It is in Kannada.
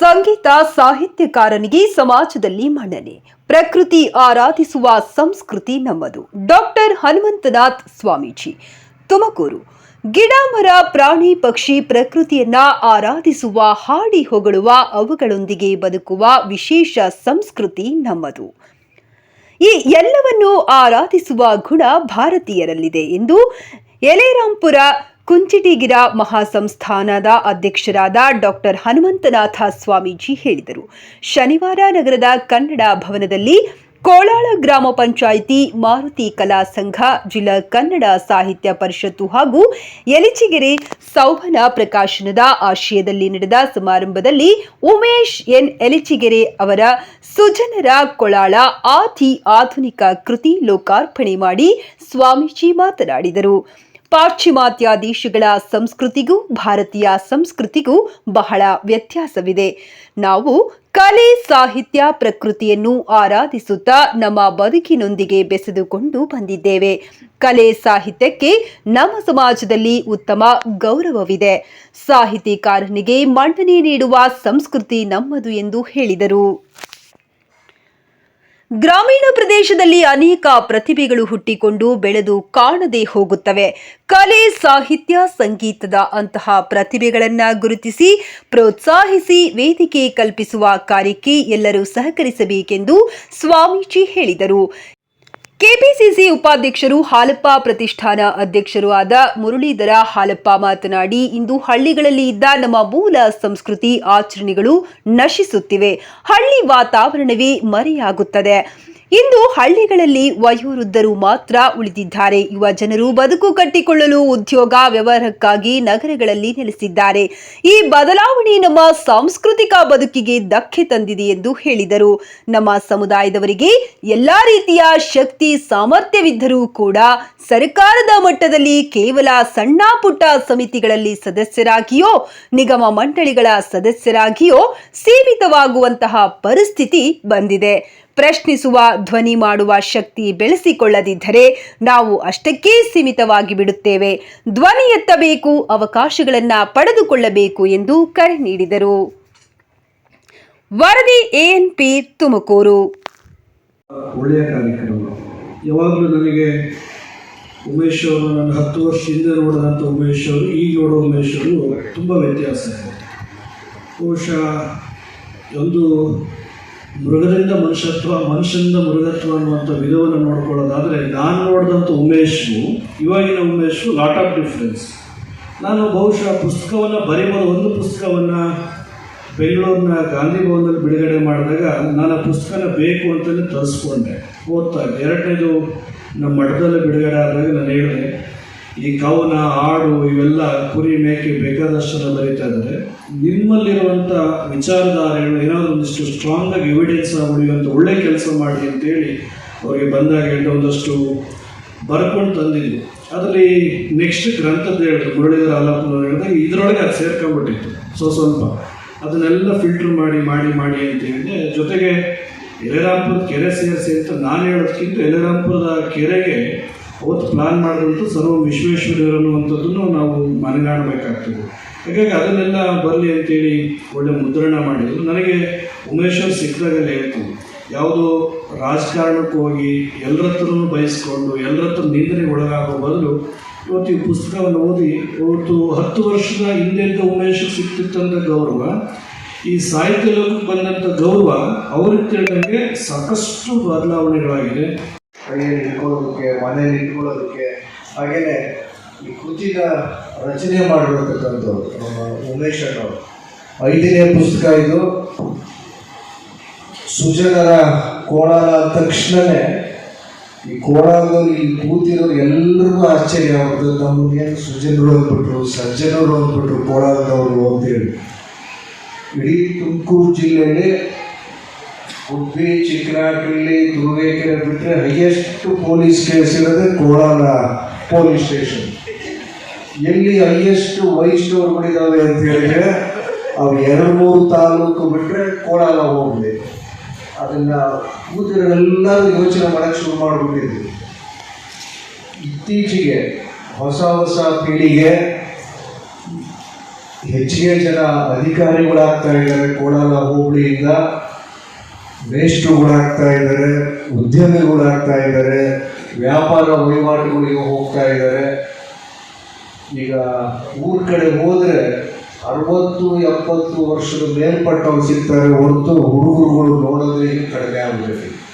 ಸಂಗೀತ ಸಾಹಿತ್ಯಕಾರನಿಗೆ ಸಮಾಜದಲ್ಲಿ ಮನ್ನಣೆ. ಪ್ರಕೃತಿ ಆರಾಧಿಸುವ ಸಂಸ್ಕೃತಿ ನಮ್ಮದು. ಡಾಕ್ಟರ್ ಹನುಮಂತನಾಥ್ ಸ್ವಾಮೀಜಿ. ತುಮಕೂರು. ಗಿಡ ಮರ ಪ್ರಾಣಿ ಪಕ್ಷಿ ಪ್ರಕೃತಿಯನ್ನ ಆರಾಧಿಸುವ, ಹಾಡಿ ಹೊಗಳುವ, ಅವುಗಳೊಂದಿಗೆ ಬದುಕುವ ವಿಶೇಷ ಸಂಸ್ಕೃತಿ ನಮ್ಮದು. ಈ ಎಲ್ಲವನ್ನು ಆರಾಧಿಸುವ ಗುಣ ಭಾರತೀಯರಲ್ಲಿದೆ ಎಂದು ಎಲೆರಾಂಪುರ ಕುಂಚಿಟಿಗಿರ ಮಹಾಸಂಸ್ಥಾನದ ಅಧ್ಯಕ್ಷರಾದ ಡಾಕ್ಟರ್ ಹನುಮಂತನಾಥ ಸ್ವಾಮೀಜಿ ಹೇಳಿದರು. ಶನಿವಾರ ನಗರದ ಕನ್ನಡ ಭವನದಲ್ಲಿ ಕೋಳಾಳ ಗ್ರಾಮ ಪಂಚಾಯಿತಿ ಮಾರುತಿ ಕಲಾ ಸಂಘ, ಜಿಲ್ಲಾ ಕನ್ನಡ ಸಾಹಿತ್ಯ ಪರಿಷತ್ತು ಹಾಗೂ ಎಲಿಚಿಗೆರೆ ಸೌಭನ ಪ್ರಕಾಶನದ ಆಶಯದಲ್ಲಿ ನಡೆದ ಸಮಾರಂಭದಲ್ಲಿ ಉಮೇಶ್ ಎನ್. ಎಲಿಚಿಗೆರೆ ಅವರ ಸುಜನರ ಕೊಳಾಳ ಆತಿ ಆಧುನಿಕ ಕೃತಿ ಲೋಕಾರ್ಪಣೆ ಮಾಡಿ ಸ್ವಾಮೀಜಿ ಮಾತನಾಡಿದರು. ಪಾಶ್ಚಿಮಾತ್ಯ ದೇಶಗಳ ಸಂಸ್ಕೃತಿಗೂ, ಭಾರತೀಯ ಸಂಸ್ಕೃತಿಗೂ ಬಹಳ ವ್ಯತ್ಯಾಸವಿದೆ. ನಾವು ಕಲೆ, ಸಾಹಿತ್ಯ, ಪ್ರಕೃತಿಯನ್ನು ಆರಾಧಿಸುತ್ತಾ ನಮ್ಮ ಬದುಕಿನೊಂದಿಗೆ ಬೆಸೆದುಕೊಂಡು ಬಂದಿದ್ದೇವೆ. ಕಲೆ, ಸಾಹಿತ್ಯಕ್ಕೆ ನಮ್ಮ ಸಮಾಜದಲ್ಲಿ ಉತ್ತಮ ಗೌರವವಿದೆ. ಸಾಹಿತಿಕಾರನಿಗೆ ಮಂಡನೆ ನೀಡುವ ಸಂಸ್ಕೃತಿ ನಮ್ಮದು ಎಂದು ಹೇಳಿದರು. ಗ್ರಾಮೀಣ ಪ್ರದೇಶದಲ್ಲಿ ಅನೇಕ ಪ್ರತಿಭೆಗಳು ಹುಟ್ಟಿಕೊಂಡು ಬೆಳೆದು ಕಾಣದೆ ಹೋಗುತ್ತವೆ. ಕಲೆ, ಸಾಹಿತ್ಯ, ಸಂಗೀತದ ಅಂತಹ ಪ್ರತಿಭೆಗಳನ್ನ ಗುರುತಿಸಿ, ಪ್ರೋತ್ಸಾಹಿಸಿ, ವೇದಿಕೆ ಕಲ್ಪಿಸುವ ಕಾರ್ಯಕ್ಕೆ ಎಲ್ಲರೂ ಸಹಕರಿಸಬೇಕೆಂದು ಸ್ವಾಮೀಜಿ ಹೇಳಿದರು. ಕೆಪಿಸಿಸಿ ಉಪಾಧ್ಯಕ್ಷರು ಹಾಲಪ್ಪ ಪ್ರತಿಷ್ಠಾನ ಅಧ್ಯಕ್ಷರು ಆದ ಮುರಳೀಧರ ಹಾಲಪ್ಪ ಮಾತನಾಡಿ, ಇಂದು ಹಳ್ಳಿಗಳಲ್ಲಿ ಇದ್ದ ನಮ್ಮ ಮೂಲ ಸಂಸ್ಕೃತಿ ಆಚರಣೆಗಳು ನಶಿಸುತ್ತಿವೆ. ಹಳ್ಳಿ ವಾತಾವರಣವೇ ಮರೆಯಾಗುತ್ತದೆ. ಇಂದು ಹಳ್ಳಿಗಳಲ್ಲಿ ವಯೋವೃದ್ಧರು ಮಾತ್ರ ಉಳಿದಿದ್ದಾರೆ. ಯುವ ಜನರು ಬದುಕು ಕಟ್ಟಿಕೊಳ್ಳಲು ಉದ್ಯೋಗ, ವ್ಯವಹಾರಕ್ಕಾಗಿ ನಗರಗಳಲ್ಲಿ ನೆಲೆಸಿದ್ದಾರೆ. ಈ ಬದಲಾವಣೆ ನಮ್ಮ ಸಾಂಸ್ಕೃತಿಕ ಬದುಕಿಗೆ ಧಕ್ಕೆ ತಂದಿದೆ ಎಂದು ಹೇಳಿದರು. ನಮ್ಮ ಸಮುದಾಯದವರಿಗೆ ಎಲ್ಲಾ ರೀತಿಯ ಶಕ್ತಿ, ಸಾಮರ್ಥ್ಯವಿದ್ದರೂ ಕೂಡ ಸರ್ಕಾರದ ಮಟ್ಟದಲ್ಲಿ ಕೇವಲ ಸಣ್ಣ ಪುಟ್ಟ ಸಮಿತಿಗಳಲ್ಲಿ ಸದಸ್ಯರಾಗಿಯೋ, ನಿಗಮ ಮಂಡಳಿಗಳ ಸದಸ್ಯರಾಗಿಯೋ ಸೀಮಿತವಾಗುವಂತಹ ಪರಿಸ್ಥಿತಿ ಬಂದಿದೆ. ಪ್ರಶ್ನಿಸುವ, ಧ್ವನಿ ಮಾಡುವ ಶಕ್ತಿ ಬೆಳೆಸಿಕೊಳ್ಳದಿದ್ದರೆ ನಾವು ಅಷ್ಟಕ್ಕೇ ಸೀಮಿತವಾಗಿ ಬಿಡುತ್ತೇವೆ. ಧ್ವನಿ ಎತ್ತಬೇಕು, ಅವಕಾಶಗಳನ್ನು ಪಡೆದುಕೊಳ್ಳಬೇಕು ಎಂದು ಕರೆ ನೀಡಿದರು. ವರದಿ ಎಎನ್ಪಿ ತುಮಕೂರು. ಒಳ್ಳೆಯ ಕಾರ್ಯಕ್ರಮ ಯಾವಾಗಲೂ ನನಗೆ ಉಮೇಶ್ ಅವರು ನನ್ನ ಹತ್ತು ವರ್ಷ ಹಿಂದೆ ನೋಡಿದಂಥ ಉಮೇಶ್ ಅವರು, ಈಗ ನೋಡೋ ಉಮೇಶ್ ಅವರು, ತುಂಬ ವ್ಯತ್ಯಾಸ ಇದೆ. ಬಹುಶಃ ಒಂದು ಮೃಗದಿಂದ ಮನುಷ್ಯತ್ವ, ಮನುಷ್ಯನಿಂದ ಮೃಗತ್ವ ಅನ್ನುವಂಥ ವಿಧವನ್ನು ನೋಡ್ಕೊಳ್ಳೋದಾದರೆ ನಾನು ನೋಡಿದಂಥ ಉಮೇಶು ಇವಾಗಿನ ಉಮೇಶು ಲಾಟ್ ಆಫ್ ಡಿಫ್ರೆನ್ಸ್ ನಾನು ಬಹುಶಃ ಪುಸ್ತಕವನ್ನು ಬರೀಬೋದು, ಒಂದು ಪುಸ್ತಕವನ್ನು ಬೆಂಗಳೂರಿನ ಗಾಂಧಿ ಭವನದಲ್ಲಿ ಬಿಡುಗಡೆ ಮಾಡಿದಾಗ ನಾನು ಆ ಪುಸ್ತಕನ ಬೇಕು ಅಂತಲೇ ತರಿಸ್ಕೊಂಡೆ. ಓದ್ತಾ ಎರಡನೇದು, ನಮ್ಮ ಮಠದಲ್ಲಿ ಬಿಡುಗಡೆ ಆದಾಗ ನಾನು ಹೇಳಿದೆ ಈ ಕವನ, ಹಾಡು, ಇವೆಲ್ಲ ಕುರಿ ಮೇಕೆ ಬೇಕಾದಷ್ಟನ್ನು ಬರೀತಾ ಇದ್ದಾರೆ. ನಿಮ್ಮಲ್ಲಿರುವಂಥ ವಿಚಾರಧಾರೆಗಳು ಏನಾದರೂ ಒಂದಿಷ್ಟು ಸ್ಟ್ರಾಂಗಾಗಿ ಎವಿಡೆನ್ಸ್ ಉಳಿಯುವಂಥ ಒಳ್ಳೆ ಕೆಲಸ ಮಾಡಿ ಅಂತೇಳಿ ಅವ್ರಿಗೆ ಬಂದಾಗ ಹೇಳಿದ ಒಂದಷ್ಟು ಬರ್ಕೊಂಡು ತಂದಿದ್ವಿ ಅದರಲ್ಲಿ ನೆಕ್ಸ್ಟ್ ಗ್ರಂಥದ್ದು ಹೇಳಿದ್ರು ಮುರಳೀಧರ ಅಲ್ಲಪ್ಪನವ್ರು ಹೇಳಿದಾಗ ಇದರೊಳಗೆ ಅದು ಸೇರ್ಕೊಂಡ್ಬಿಟ್ಟಿತ್ತು. ಸೊ, ಸ್ವಲ್ಪ ಅದನ್ನೆಲ್ಲ ಫಿಲ್ಟರ್ ಮಾಡಿ ಮಾಡಿ ಮಾಡಿ ಅಂತ ಹೇಳಿದೆ, ಜೊತೆಗೆ ಎಲೆರಾಂಪುರದ ಕೆರೆ ಸೇರಿಸಿ ಅಂತ ನಾನು ಹೇಳೋದಕ್ಕಿಂತ ಎಲೆರಾಂಪುರದ ಕೆರೆಗೆ ಅವತ್ತು ಪ್ಲಾನ್ ಮಾಡಿದಂಥ ಸರ್ವ ವಿಶ್ವೇಶ್ವರಯ್ಯರು ಅನ್ನುವಂಥದ್ದನ್ನು ನಾವು ಮನಗಾಣಬೇಕಾಗ್ತದೆ. ಹಾಗಾಗಿ ಅದನ್ನೆಲ್ಲ ಬರಲಿ ಅಂತೇಳಿ ಒಳ್ಳೆ ಮುದ್ರಣ ಮಾಡಿದ್ರು. ನನಗೆ ಉಮೇಶ್ ಅವ್ರು ಸಿಕ್ಕಿದಾಗಲೇ ಯಾವುದೋ ರಾಜಕಾರಣಕ್ಕೆ ಹೋಗಿ ಎಲ್ಲರ ಹತ್ರನೂ ಬಯಸ್ಕೊಂಡು ಎಲ್ಲರ ಹತ್ರ ನಿಂದನೆಗೆ ಒಳಗಾಗೋ ಬದಲು ಇವತ್ತು ಈ ಪುಸ್ತಕವನ್ನು ಓದಿ, ಇವತ್ತು ಹತ್ತು ವರ್ಷದ ಹಿಂದೆಂದ ಉಮೇಶ್ ಸಿಕ್ತಿತ್ತಂಥ ಗೌರವ, ಈ ಸಾಹಿತ್ಯ ಲೋಕಕ್ಕೆ ಬಂದಂಥ ಗೌರವ ಅವ್ರಿಗೆ ಸಾಕಷ್ಟು ಬದಲಾವಣೆಗಳಾಗಿದೆ. ಕೈಯಲ್ಲಿ ಇಟ್ಕೊಳ್ಳೋದಕ್ಕೆ ಮನೆಯಲ್ಲಿ ಇಟ್ಕೊಳ್ಳೋದಕ್ಕೆ ಹಾಗೆಯೇ ಈ ಕೃತಿನ ರಚನೆ ಮಾಡಿರತಕ್ಕಂಥವ್ರು ಉಮೇಶ್ ಅನ್ನೋರು. ಐದನೇ ಪುಸ್ತಕ ಇದು. ಸುಜನರ ಕೋಳಾಲ ತಕ್ಷಣವೇ ಈ ಕೋಣಾಲದಲ್ಲಿ ಇಲ್ಲಿ ಕೂತಿರೋರು ಎಲ್ಲರಿಗೂ ಆಶ್ಚರ್ಯ ಆಗುತ್ತೆ ನಮಗೆ ಸುಜನರು ಅಂದ್ಬಿಟ್ರು, ಸಜ್ಜನರು ಅಂದ್ಬಿಟ್ರು ಕೋಳಾಲದವರು ಅಂತೇಳಿ. ಇಡೀ ತುಮಕೂರು ಜಿಲ್ಲೆಯಲ್ಲಿ ಉಡುಪಿ ಚಿಕ್ಕನಾಗಲಿ ತುರುವೇಕೆರೆ ಬಿಟ್ಟರೆ ಹೈಯೆಸ್ಟ್ ಪೊಲೀಸ್ ಕೇಸ್ ಇರೋದೇ ಕೋಲಾರ ಪೊಲೀಸ್ ಸ್ಟೇಷನ್. ಎಲ್ಲಿ ಹೈಯೆಸ್ಟ್ ವೈಟ್ ಸ್ಟೋರ್ಗಳಿದ್ದಾವೆ ಅಂತ ಹೇಳಿದ್ರೆ, ಅವು ಎರಡು ಮೂರು ತಾಲೂಕು ಬಿಟ್ಟರೆ ಕೋಲಾರ ಹೋಗಿದೆ ಅದನ್ನ ಕೂತಿರೋರೆಲ್ಲರೂ ಯೋಚನೆ ಮಾಡೋಕ್ಕೆ ಶುರು ಮಾಡಿಬಿಟ್ಟಿದ್ವಿ ಇತ್ತೀಚೆಗೆ ಹೊಸ ಹೊಸ ಪೀಳಿಗೆ ಹೆಚ್ಚಿಗೆ ಜನ ಅಧಿಕಾರಿಗಳಾಗ್ತಾ ಇದ್ದಾರೆ, ಕೋಲಾರ ಹೋಬಳಿಯಿಂದ. ಮೇಷ್ಟ್ರುಗಳಾಗ್ತಾ ಇದ್ದಾರೆ, ಉದ್ಯಮಿಗಳಾಗ್ತಾ ಇದ್ದಾರೆ, ವ್ಯಾಪಾರ ವಹಿವಾಟುಗಳಿಗೆ ಹೋಗ್ತಾ ಇದ್ದಾರೆ. ಈಗ ಊರ್ ಕಡೆ ಹೋದರೆ ಅರವತ್ತು, ಎಪ್ಪತ್ತು ವರ್ಷದ ಮೇಲ್ಪಟ್ಟವ್ರು ಸಿಗ್ತಾರೆ ಹೊರತು ಹುಡುಗರುಗಳು ನೋಡೋದೇ ಕಡಿಮೆ ಆಗ್ಬಿಟ್ಟಿದೆ